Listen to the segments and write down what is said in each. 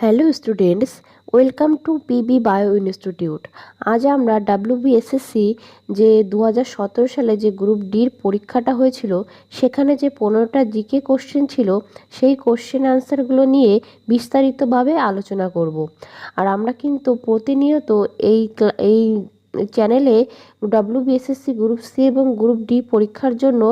Hello students welcome to PB bio institute আজ আমরা WBSSC যে দু হাজার সতেরো সালে যে গ্রুপ ডির পরীক্ষাটা হয়েছিল, সেখানে যে পনেরোটা জিকে কোশ্চেন ছিল, সেই কোশ্চেন আনসারগুলো নিয়ে বিস্তারিতভাবে আলোচনা করব। আর আমরা কিন্তু প্রতিনিয়ত এই এই চ্যানেলে ডব্লিউবিএসএসসি গ্রুপ সি এবং গ্রুপ ডি পরীক্ষার জন্য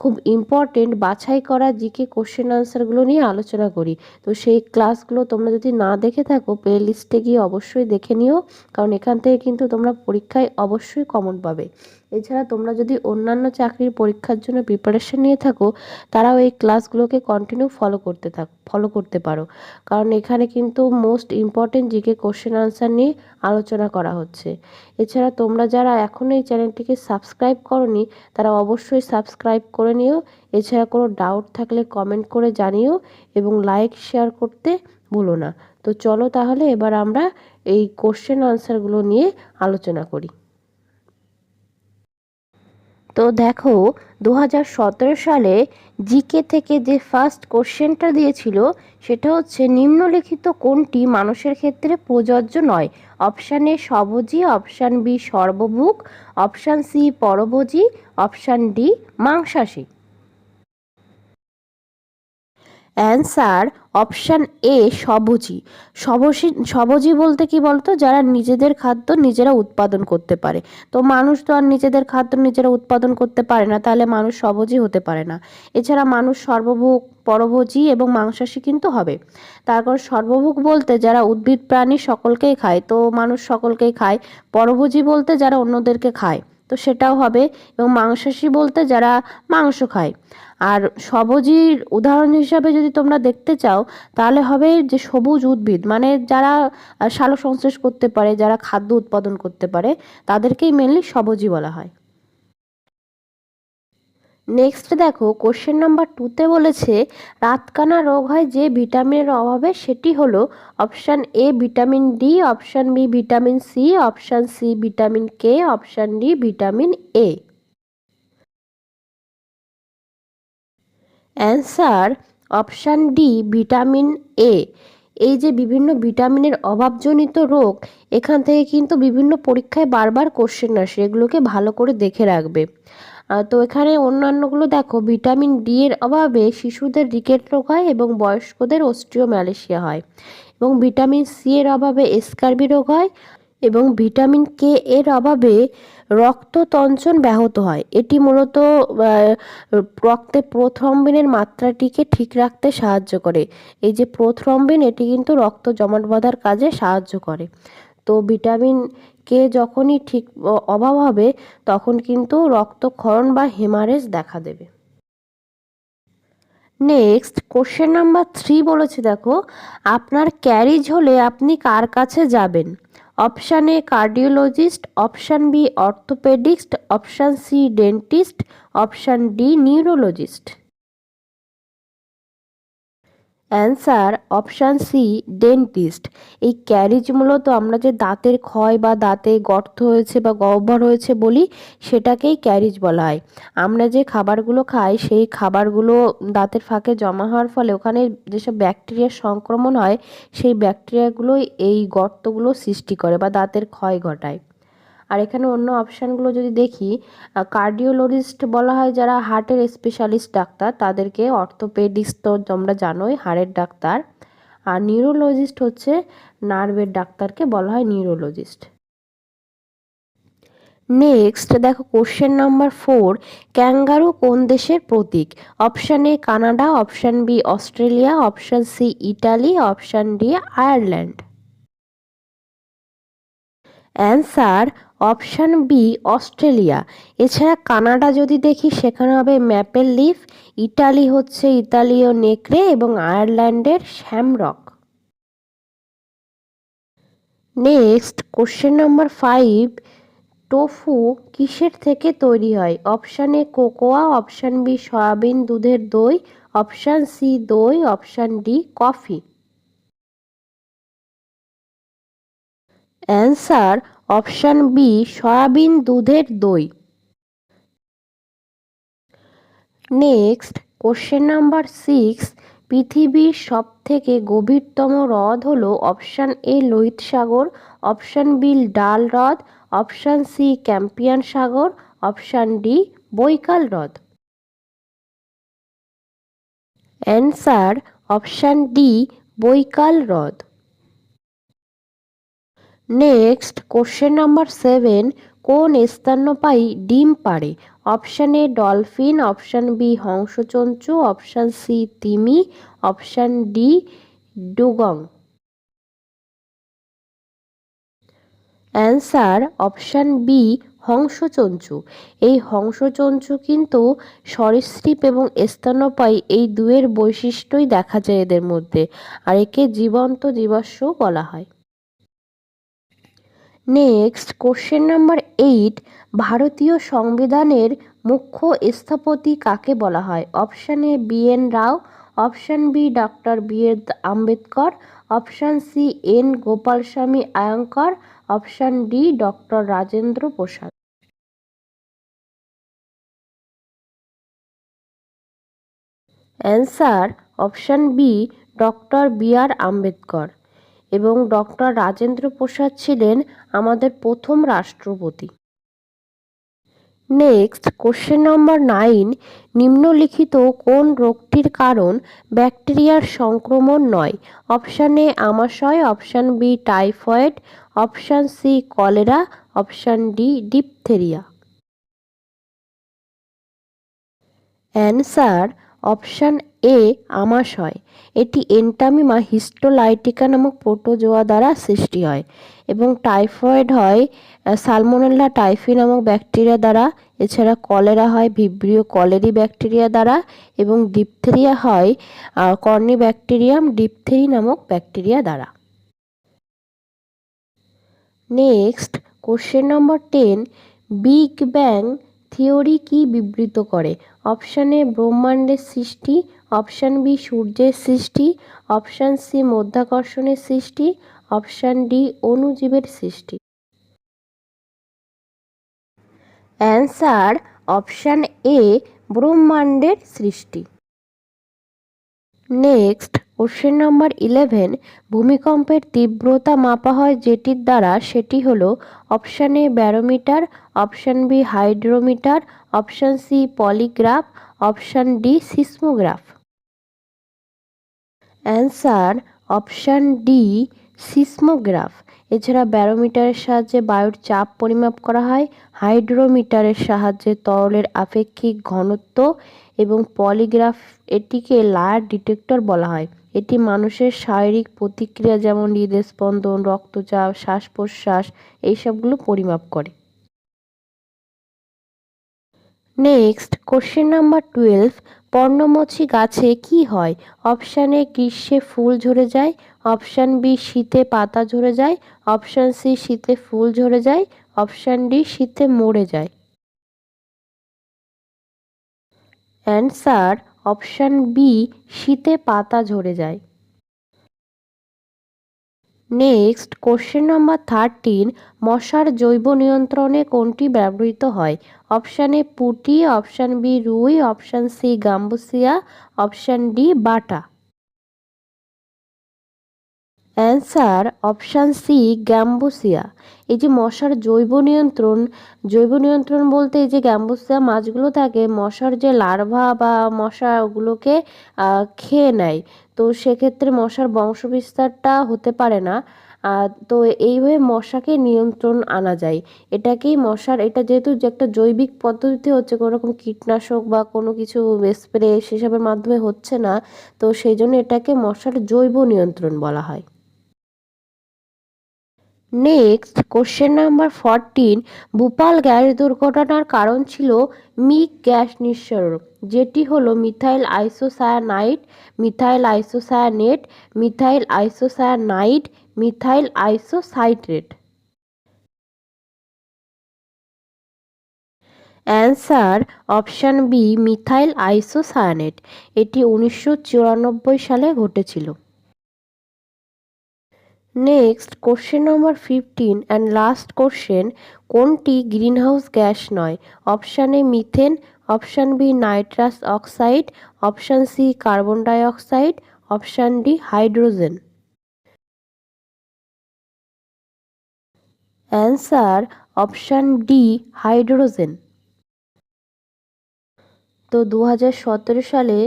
খুব ইম্পর্টেন্ট বাছাই করা জিকে কোশ্চেন আনসারগুলো নিয়ে আলোচনা করি। তো সেই ক্লাসগুলো তোমরা যদি না দেখে থাকো প্লে লিস্টে গিয়ে অবশ্যই দেখে নিও, কারণ এখান থেকে কিন্তু তোমরা পরীক্ষায় অবশ্যই কমন পাবে। এছাড়া তোমরা যদি অন্যান্য চাকরির পরীক্ষার জন্য প্রিপারেশন নিয়ে থাকো, তারাও এই ক্লাসগুলোকে কন্টিনিউ ফলো করতে থাক ফলো করতে পারো। কারণ এখানে কিন্তু most important GK question answer নিয়ে আলোচনা করা হচ্ছে। এছাড়া তোমরা যারা এখনও এই চ্যানেলটিকে সাবস্ক্রাইব করনি, তারা অবশ্যই সাবস্ক্রাইব করে নিও। এছাড়া কোনো ডাউট থাকলে কমেন্ট করে জানিও এবং লাইক শেয়ার করতে ভুলো না। তো চলো তাহলে এবার আমরা এই কোশ্চেন আনসারগুলো নিয়ে আলোচনা করি। তো দেখো দু হাজার সতেরো সালে জিকে থেকে যে ফার্স্ট কোশ্চেনটা দিয়েছিল, সেটা হচ্ছে নিম্নলিখিত কোনটি মানুষের ক্ষেত্রে প্রযোজ্য নয়? অপশান এ সবজি অপশান বি সর্বভুক অপশান সি পরভোজী অপশান ডি মাংসাশী। অ্যান্সার অপশান এ সবজি সবজি সবজি বলতে কি বলতো? যারা নিজেদের খাদ্য নিজেরা উৎপাদন করতে পারে। তো মানুষ তো আর নিজেদের খাদ্য নিজেরা উৎপাদন করতে পারে না, তাহলে মানুষ সবজি হতে পারে না। এছাড়া মানুষ সর্বভোগ, পরভোজী এবং মাংসাশী কিন্তু হবে। তারপর সর্বভোগ বলতে যারা উদ্ভিদ প্রাণী সকলকেই খায়, তো মানুষ সকলকেই খায়, পরভোজী বলতে যারা অন্যদেরকে খায়। তো সেটাও হবে। এবং মাংসাশী বলতে যারা মাংস খায়। আর সবজির উদাহরণ হিসাবে যদি তোমরা দেখতে চাও, তাহলে হবে যে সবুজ উদ্ভিদ। মানে যারা সালো সংশ্লেষ করতে পারে, যারা খাদ্য উৎপাদন করতে পারে, তাদেরকেই মেনলি সবজি বলা হয়। নেক্সট দেখো কোশ্চেন নাম্বার টুতে বলেছে, রাতকানা রোগ হয় যে ভিটামিনের অভাবে, সেটি হলো option A vitamin D option B vitamin C option C vitamin K option D vitamin A answer option D vitamin A এই যে বিভিন্ন ভিটামিনের অভাবজনিত রোগ, এখান থেকে কিন্তু বিভিন্ন পরীক্ষায় বারবার কোশ্চেন আসে, এগুলোকে ভালো করে দেখে রাখবে। তো এখানে অন্যান্যগুলো দেখো, ভিটামিন ডি এর অভাবে শিশুদের রিকেট রোগ হয় এবং বয়স্কদের অস্ট্রিওম্যালেশিয়া হয়। এবং ভিটামিন সি এর অভাবে এসকারবি রোগ হয় এবং ভিটামিন কে এর অভাবে রক্ততঞ্চন ব্যাহত হয়। এটি মূলত রক্তে প্রোথ্রম্বিনের মাত্রাটিকে ঠিক রাখতে সাহায্য করে। এই যে প্রোথ্রম্বিন, এটি কিন্তু রক্ত জমাট বাঁধার কাজে সাহায্য করে। তো ভিটামিন কে যখনই ঠিক অভাব হবে, তখন কিন্তু রক্তক্ষরণ বা হেমারেজ দেখা দেবে। নেক্সট কোশ্চেন নাম্বার থ্রি বলেছে, দেখো, আপনার ক্যারিজ হলে আপনি কার কাছে যাবেন? Option A cardiologist option B orthopaedist option C dentist option D neurologist answer option C dentist এই ক্যারিজ মূলত আমরা যে দাঁতের ক্ষয় বা দাঁতে গর্ত হয়েছে বা গহ্বর হয়েছে বলি, সেটাকেই ক্যারিজ বলা হয়। আমরা যে খাবারগুলো খাই, সেই খাবারগুলো দাঁতের ফাঁকে জমা হওয়ার ফলে ওখানে যেসব ব্যাকটেরিয়ার সংক্রমণ হয়, সেই ব্যাকটেরিয়াগুলোই এই গর্তগুলো সৃষ্টি করে বা দাঁতের ক্ষয় ঘটায়। আর এখানে অন্য অপশানগুলো যদি দেখি কার্ডিওলজিস্ট বলা হয় যারা হার্টের স্পেশালিস্ট ডাক্তার, তাদেরকে অর্থোপেডিক্স তো তোমরা জানোই হাড়ের ডাক্তার। আর নিউরোলজিস্ট হচ্ছে নার্ভের ডাক্তারকে বলা হয় নিউরোলজিস্ট নেক্সট দেখো কোশ্চেন নাম্বার ফোর ক্যাঙ্গারু কোন দেশের প্রতীক? Option A Canada option B Australia option C Italy option D Ireland. Answer option B, Australia. এছাড়া কানাডা যদি দেখি, সেখানে হবে ম্যাপেল লিফ ইটালি হচ্ছে ইতালীয় নেকড়ে এবং আয়ারল্যান্ডের shamrock. Next, question number five, tofu কিসের থেকে তৈরি হয়? Option A, cocoa, option B, soybean দুধের দই, অপশান সি, দই, option D, coffee. Answer option B, soybean দুধের দই। নেক্সট কোশ্চেন নাম্বার সিক্স পৃথিবীর সবথেকে গভীরতম হ্রদ হল অপশান এ, লোহিত সাগর, অপশান বি, ডাল হ্রদ, অপশান সি, ক্যাম্পিয়ান সাগর, অপশান ডি, বৈকাল হ্রদ। অ্যান্সার অপশান ডি, বৈকাল হ্রদ। নেক্সট কোশ্চেন নাম্বার সেভেন কোন স্তন্যপায়ী ডিম পাড়ে? Option A dolphin option B হংসচঞ্চু option C তিমি option D dugong. Answer option B হংসচঞ্চু। এই হংসচঞ্চু কিন্তু সরীসৃপ এবং স্তন্যপায়ী এই দুয়ের বৈশিষ্ট্যই দেখা যায় এদের মধ্যে, আর একে জীবন্ত জীবাশ্ম বলা হয়। নেক্সট কোশ্চেন নাম্বার এইট ভারতীয় সংবিধানের মুখ্য স্থপতি কাকে বলা হয়? Option A B N Rao option B doctor B R Ambedkar option C N Gopalaswami Ayyangar option D doctor Rajendra Prasad answer option B doctor B R Ambedkar এবং doctor Rajendra প্রসাদ ছিলেন আমাদের প্রথম রাষ্ট্রপতি। নেক্সট কোশ্চেন নম্বর nine নিম্নলিখিত কোন রোগটির কারণ ব্যাকটেরিয়ার সংক্রমণ নয়? Option A আমাশয় option B typhoid option C cholera option D diphtheria answer option A আমাশয় এটি এন্টামিমা হিস্টোলাইটিকা নামক প্রোটোজোয়া দ্বারা সৃষ্টি হয় এবং টাইফয়েড হয় সালমোনেল্লা টাইফি নামক ব্যাকটেরিয়া দ্বারা। এছাড়া কলেরা হয়, ভিব্রিও কলেরি ব্যাকটেরিয়া দ্বারা এবং ডিপথেরিয়া হয় কর্নি ব্যাকটেরিয়াম ডিপথেরি নামক ব্যাকটেরিয়া দ্বারা। Next question number ten, big bang theory কি বিবৃত করে? অপশান এ ব্রহ্মাণ্ডের সৃষ্টি, অপশান বি সূর্যের সৃষ্টি, অপশান সি মধ্যাকর্ষণের সৃষ্টি, অপশান ডি অণুজীবের সৃষ্টি। অ্যান্সার অপশান এ ব্রহ্মাণ্ডের সৃষ্টি। নেক্সট কোশ্চেন নম্বর ইলেভেন ভূমিকম্পের তীব্রতা মাপা হয় যেটির দ্বারা, সেটি হলো option A barometer option B hydrometer option C polygraph option D seismograph answer option D seismograph এছাড়া ব্যারোমিটারের সাহায্যে বায়ুর চাপ পরিমাপ করা হয় হাইড্রোমিটারের সাহায্যে তরলের আপেক্ষিক ঘনত্ব এবং পলিগ্রাফ এটিকে লায়ার ডিটেক্টর বলা হয়। এটি মানুষের শারীরিক প্রতিক্রিয়া যেমন হৃদস্পন্দন, রক্তচাপ শ্বাস প্রশ্বাস এইসবগুলো পরিমাপ করে। নেক্সট কোশ্চেন নাম্বার টুয়েলভ পর্ণমোচী গাছে কি হয়? অপশান এ গ্রীষ্মে ফুল ঝরে যায়। অপশান বি শীতে পাতা ঝরে যায়। অপশান সি শীতে ফুল ঝরে যায়। অপশান ডি শীতে মরে যায়। অ্যান্সার অপশান বি, শীতে পাতা ঝরে যায়। নেক্সট, কোশ্চেন নাম্বার থার্টিন, মশার জৈব নিয়ন্ত্রণে কোনটি ব্যবহৃত হয়? অপশান এ পুটি, অপশান বি রুই, option C gambusia, option D বাটা। Answer option C, gambusia. এই যে মশার জৈব নিয়ন্ত্রণ জৈব নিয়ন্ত্রণ বলতে এই যে গ্যাম্বুসিয়া মাছগুলো থাকে, মশার যে লার্ভা বা মশা ওগুলোকে খেয়ে নেয়। তো সেক্ষেত্রে মশার বংশবিস্তারটা হতে পারে না। তো এইভাবে মশাকে নিয়ন্ত্রণ আনা যায়। এটাকেই মশার, এটা যেহেতু যে একটা জৈবিক পদ্ধতিতে হচ্ছে কোনো রকম কীটনাশক বা কোনো কিছু স্প্রে সেসবের মাধ্যমে হচ্ছে না, তো সেই জন্য এটাকে মশার জৈব নিয়ন্ত্রণ বলা হয়। Next question number fourteen Bhopal gas দুর্ঘটনার কারণ ছিল মিক গ্যাস নিঃসরণ, যেটি হলো methyl isocyanite methyl isocyanate, methyl isocyanite methyl isocitrate. Answer option B methyl isocyanate, এটি উনিশশো চুরানব্বই সালে ঘটেছিল। Next question number fifteen and last question কোনটি গ্রিনহাউস গ্যাস নয়? Option A methane option B nitrous oxide option C carbon dioxide option D hydrogen answer option D hydrogen তো দু সালে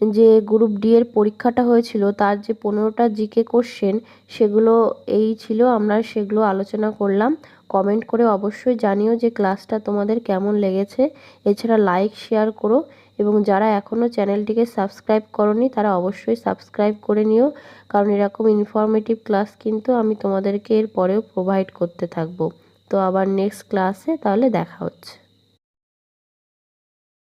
যে গ্রুপ ডি এর পরীক্ষাটা হয়েছিল, তার যে পনেরোটা জিকে কোশ্চেন সেগুলো এই ছিল, আমরা সেগুলো আলোচনা করলাম। কমেন্ট করে অবশ্যই জানিও যে ক্লাসটা তোমাদের কেমন লেগেছে। এছাড়া লাইক শেয়ার করো এবং যারা এখনও চ্যানেলটিকে সাবস্ক্রাইব করনি, তারা অবশ্যই সাবস্ক্রাইব করে নিও। কারণ এরকম ইনফরমেটিভ ক্লাস কিন্তু আমি তোমাদেরকে এর পরেও প্রোভাইড করতে থাকব। তো আবার নেক্সট ক্লাসে তাহলে দেখা হচ্ছে।